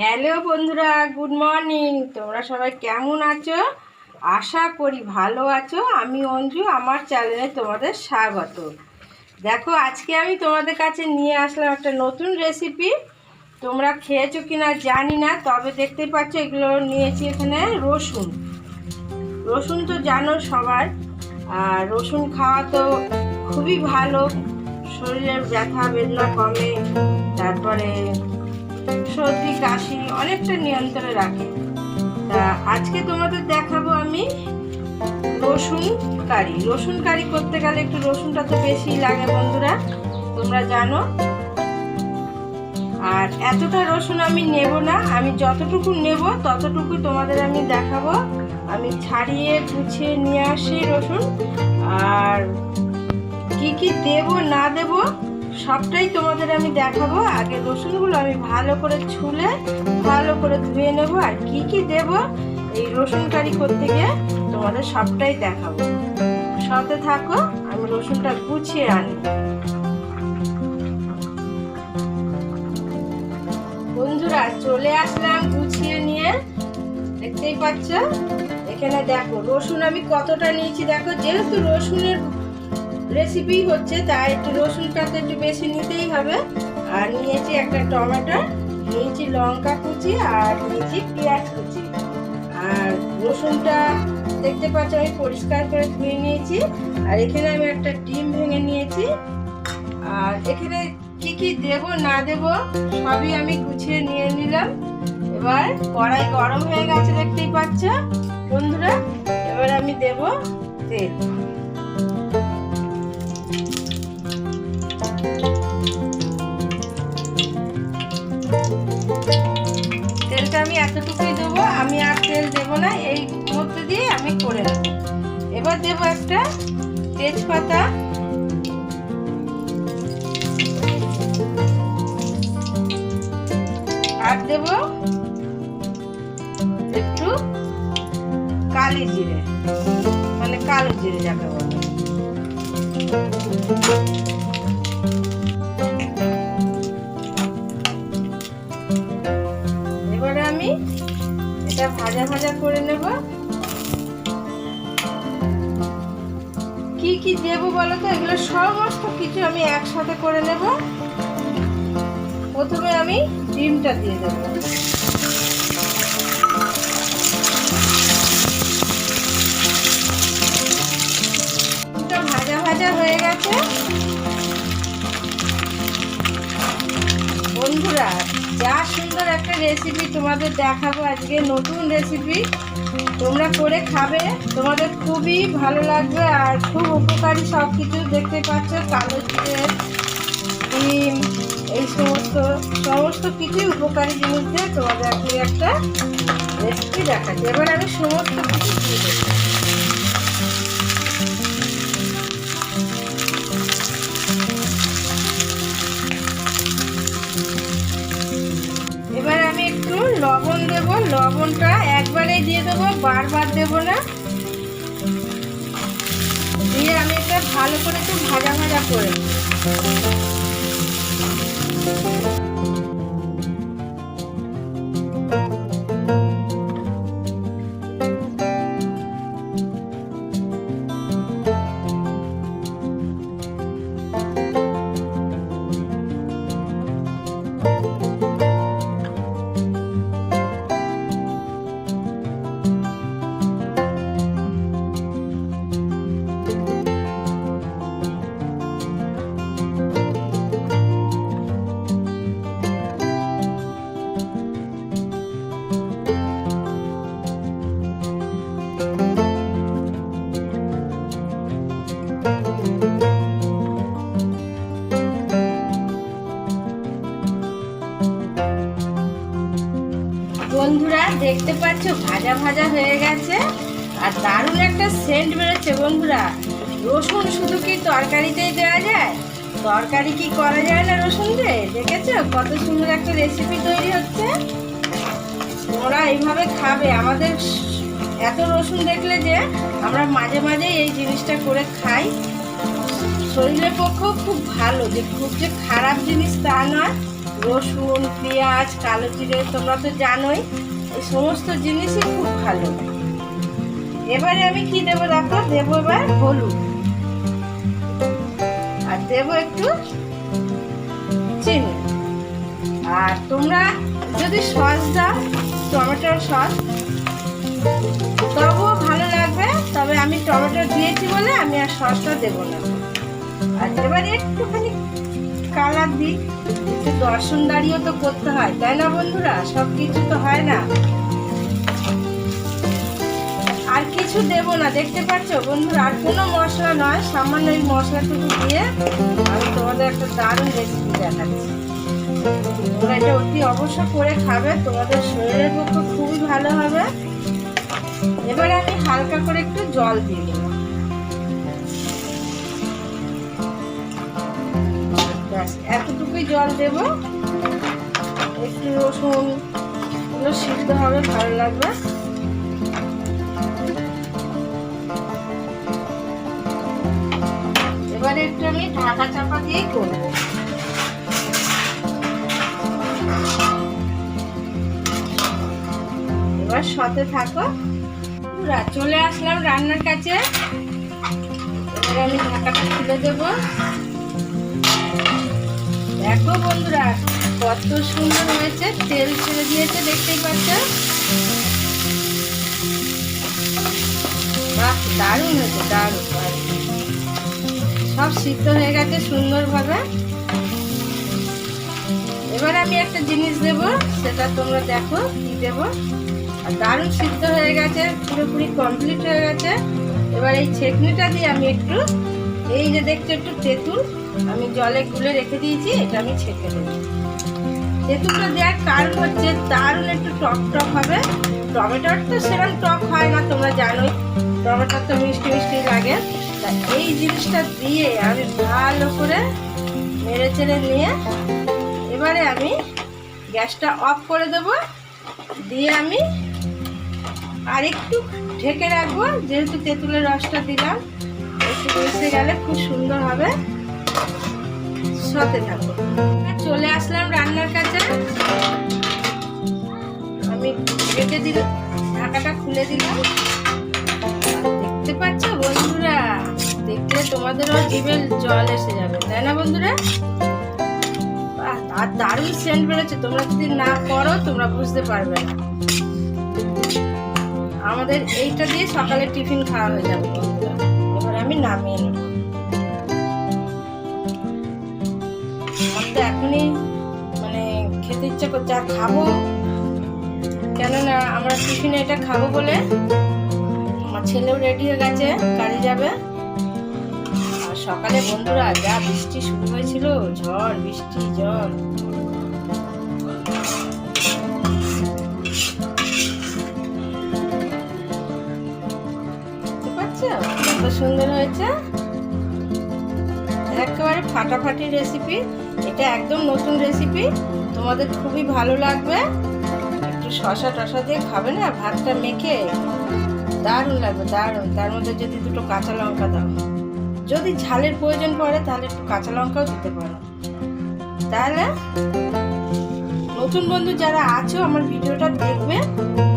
Hello বন্ধুরা, good morning. তোমরা সবাই কেমন আছো? আশা করি ভালো আছো। আমি অঞ্জু, আমার চ্যানেলে তোমাদের স্বাগত। দেখো, আজকে আমি তোমাদের কাছে নিয়ে আসলাম একটা নতুন রেসিপি তোমরা খেয়েছো কি না জানি না, তবে দেখতে পাচ্ছ এগুলো নিয়েছি এখানে রসুন। রসুন তো জানো সবার, আর রসুন খাওয়া তো খুবই ভালো। শরীরের ব্যথা বেদনা কমে, তারপরে সর্দি, কাশি অনেকটা নিয়ন্ত্রণে রাখে। তা আজকে তোমাদের দেখাবো আমি রসুন কারি। রসুন কারি করতে গেলে একটু রসুনটা তো বেশি লাগে বন্ধুরা, তোমরা জানো। আর এতটা রসুন আমি নেব না, আমি যতটুকু নেব ততটুকু তোমাদের আমি দেখাবো। আমি ছাড়িয়ে গুছিয়ে নিয়ে আসি রসুন। আর কি কি দেব, না দেব সবটাই তোমাদের আমি দেখাবো। আগে রসুনগুলো আমি ভালো করে ছুলে, ভালো করে ধুয়ে নেব। আর কি কি দেব, এই রসুন কারি করতে গিয়ে তোমাদের সবটাই দেখাবো। সাথে থাকো, আমি রসুনটা গুছিয়ে আনি। বন্ধুরা, চলে আসলাম গুছিয়ে নিয়ে। দেখতেই পাচ্ছ? এখানে দেখো, রসুন আমি কতটা নিয়েছি দেখো। যেহেতু রসুনের রেসিপি হচ্ছে, তাই একটু রসুনটা তো একটু বেশি নিতেই হবে। আর নিয়েছি একটা টমেটো, নিয়েছি লঙ্কা কুচি আর নিয়েছি পেঁয়াজ কুচি। আর রসুনটা দেখতে পাচ্ছ, আমি পরিষ্কার করে ধুয়ে নিয়েছি। আর এখানে আমি একটা ডিম ভেঙে নিয়েছি। আর এখানে কি কি দেব, না দেব, সবই আমি গুছিয়ে নিয়ে নিলাম। এবার কড়াই গরম হয়ে গেছে, দেখতেই পাচ্ছ। বন্ধুরা, এবার আমি দেব তেল। দেবো একটা তেজপাতা। আর দেব একটু কালি জিরে। মানে কালো জিরে যাকে বলে। এবারে আমি এটা ভাজা ভাজা করে নেব। কি কি দেবো বলো তো? এগুলো সমস্ত কিছু আমি একসাথে করে নেব। প্রথমে আমি ডিমটা দিয়ে দেবো। ভাজা ভাজা হয়ে গেছে। বন্ধুরা, যা সুন্দর একটা রেসিপি তোমাদের দেখাবো আজকে, নতুন রেসিপি তোমরা করে খাবে। তোমাদের খুবই ভালো লাগবে আর খুব উপকারী সব কিছু দেখতে পাচ্ছ, কালো জিরে ডিম, এই সমস্ত সমস্ত কিছুই উপকারী জিনিস দিয়ে তোমাদের একটা রেসিপি দেখাচ্ছি। এবার আমি সমস্ত কিছু দিয়ে দেবো বারবার দেবো না। দিয়ে আমি এটা ভালো করে একটু ভাজা ভাজা করে দেখতে পাচ্ছ, ভাজা ভাজা হয়ে গেছে। আর দারুণ একটা সেন্ট বেরোচ্ছে বন্ধুরা। রসুন শুধু কি তরকারিতেই দেওয়া যায়? তরকারি কি করা যায় না রসুন দিয়ে দেখেছ? কত সুন্দর একটা রেসিপি তৈরি হচ্ছে। ওরা এইভাবে খাবে। আমাদের এত রসুন দেখলে যে আমরা মাঝে মাঝে এই জিনিসটা করে খাই। শরীরের পক্ষেও খুব ভালো। যে খুব যে খারাপ জিনিস তা নয়। রসুন, পেঁয়াজ, কালো জিরে, তোমরা তো জানোই, এই সমস্ত জিনিসই খুব ভালো। এবারে আমি কি দেবো দেখো? দেবো এবার হলুদ। আর দেবো একটু চিনি। আর তোমরা যদি সস দাও, টমেটোর সস, তবুও ভালো লাগবে। তবে আমি টমেটো দিয়েছি বলে আমি আর সসটা দেবো না। আর এবারে একটুখানি কালার দিই একটু দর্শন দাঁড়িয়েও তো করতে হয়, তাই না বন্ধুরা? সব কিছু তো হয় না। আর কিছু দেব না, দেখতে পাচ্ছ বন্ধুরা? আর কোনো মশলা নয়, সামান্য এই মশলাটুকু দিয়ে আমি তোমাদের একটা দারুণ রেসিপি দেখাচ্ছি। তোমরা এটা অতি অবশ্য করে খাবে, তোমাদের শরীরের পক্ষে খুবই ভালো হবে। এবারে আমি হালকা করে একটু জল দিয়ে দেবো। এতটুকুই জল দেব। একটু রসুন এগুলো সিদ্ধ হবে ভালো লাগবে। এবারে একটু আমি ঢাকা চাপা দিয়েই করব। এবার সাথে থাকো। বন্ধুরা, চলে আসলাম রান্নার কাছে। এবারে আমি ঢাকাটা খুলে দেবো। দেখো বন্ধুরা, কত সুন্দর হয়েছে, তেল ছেড়ে দিয়েছে, দেখতেই পাচ্ছ? বাহ, দারুণ হয়েছে, দারুণ। সব সিদ্ধ হয়ে গেছে সুন্দরভাবে। এবার আমি একটা জিনিস দেব, সেটা তোমরা দেখো, কি দেব? আর দারুণ সিদ্ধ হয়ে গেছে, পুরোপুরি কমপ্লিট হয়ে গেছে। এবার এই ছেকনিটা দিয়ে আমি একটু এই যে দেখছ একটু তেঁতুল, আমি জলে গুলে রেখে দিয়েছি, এটা আমি ছেঁকে দেবো তেঁতুলটা দেওয়ার কারণ হচ্ছে, দারুণ একটু টক টক হবে। টমেটোর তো সেরকম টক হয় না, তোমরা জানোই। টমেটোর তো মিষ্টি মিষ্টি লাগে। তা এই জিনিসটা দিয়ে আমি ভালো করে মেরে চেড়ে নিয়ে এবারে আমি গ্যাসটা অফ করে দেব। দিয়ে আমি আর একটু ঢেকে রাখব, যেহেতু তেঁতুলের রসটা দিলাম। একটু মিশে গেলে খুব সুন্দর হবে। সাথে থাকো। চলে আসলাম রান্নার কাছে আমি রেখে দিলাম ঢাকাটা খুলে দিলাম। দেখতে পাচ্ছ বন্ধুরা? দেখলে তোমাদেরও জিভে জল এসে যাবে, তাই না বন্ধুরা? আর দারুণ সেন্ট বেরোচ্ছে। তোমরা যদি না করো, তোমরা বুঝতে পারবে না। আমাদের এইটা দিয়ে সকালে টিফিন খাওয়া হয়ে যাবে বন্ধুরা। আমি নামিয়ে নেব। তো এখনই মানে খেতে ইচ্ছা করছে আর খাব, কেননা আমরা টিফিনে এটা খাব বলে আমার ছেলেও রেডি হয়ে গেছে, কাজে যাবে। আর সকালে বন্ধুরা, যা বৃষ্টি শুরু হয়েছিল, ঝড়, বৃষ্টি, ঝড় সুন্দর হয়েছে। একেবারে ফাটাফাটি রেসিপি এটা একদম নতুন রেসিপি তোমাদের খুবই ভালো লাগবে। একটু শশা টশা দিয়ে খাবে না, ভাতটা মেখে। দারুণ লাগবে, দারুণ। তার মধ্যে যদি দুটো কাঁচা লঙ্কা দাও। যদি ঝালের প্রয়োজন পড়ে, তাহলে একটু কাঁচা লঙ্কাও দিতে পারো। তাহলে নতুন বন্ধু যারা আছো, আমার ভিডিওটা দেখবে।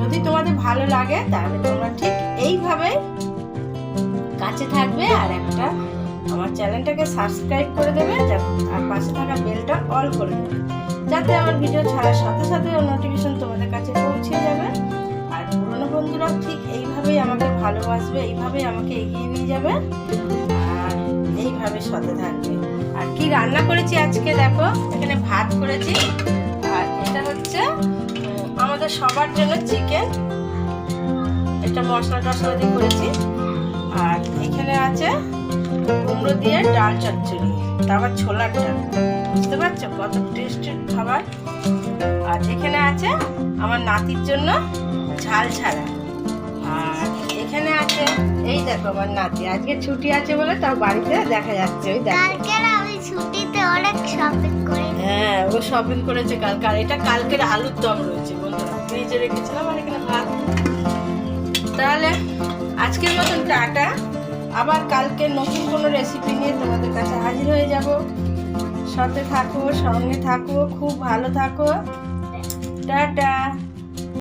যদি তোমাদের ভালো লাগে, তাহলে তোমরা ঠিক এইভাবে কাছে থাকবে আর একটা আমার চ্যানেলটাকে সাবস্ক্রাইব করে দেবে আর পাশে থাকা বেলটা অল করে দেবে। যাতে আমার ভিডিও ছাড়ার সাথে সাথে নোটিফিকেশন তোমাদের কাছে পৌঁছে যাবে। আর পুরনো বন্ধুরা ঠিক এইভাবেই আমাকে ভালোবাসবে, এইভাবেই আমাকে এগিয়ে নিয়ে যাবে আর এইভাবে সাথে থাকবে। আর কি রান্না করেছি আজকে দেখো, এখানে ভাত করেছি। আর এটা হচ্ছে আমাদের সবার জন্য চিকেন এটা মশলা টশলা দিয়ে করেছি। আর এখানে আছে কুমড়ো দিয়ে ডাল চচ্চড়ি তারপর ছোলার ডাল। বুঝতে পারছ? কত টেস্টের খাবার। আর এখানে আছে আমার নাতির জন্য ঝাল ছাড়া। আর এখানে আছে এই দেখো আমার নাতি আজকে ছুটি আছে বলে তার বাড়িতে দেখা যাচ্ছে ওই দেখো। কালকে আমি ছুটিতে অনেক শপিং করে। হ্যাঁ ও শপিং করেছে কালকে আর এটা কালকের আলুর দম রয়েছে বন্ধুরা। ফ্রিজে রেখেছিলাম আর এখানে ভাত। তাহলে আজকের মতন টাটা। আবার কালকে নতুন কোনো রেসিপি নিয়ে তোমাদের কাছে হাজির হয়ে যাব। সাথে থাকো, সঙ্গে থাকো, খুব ভালো থাকো। টাটা।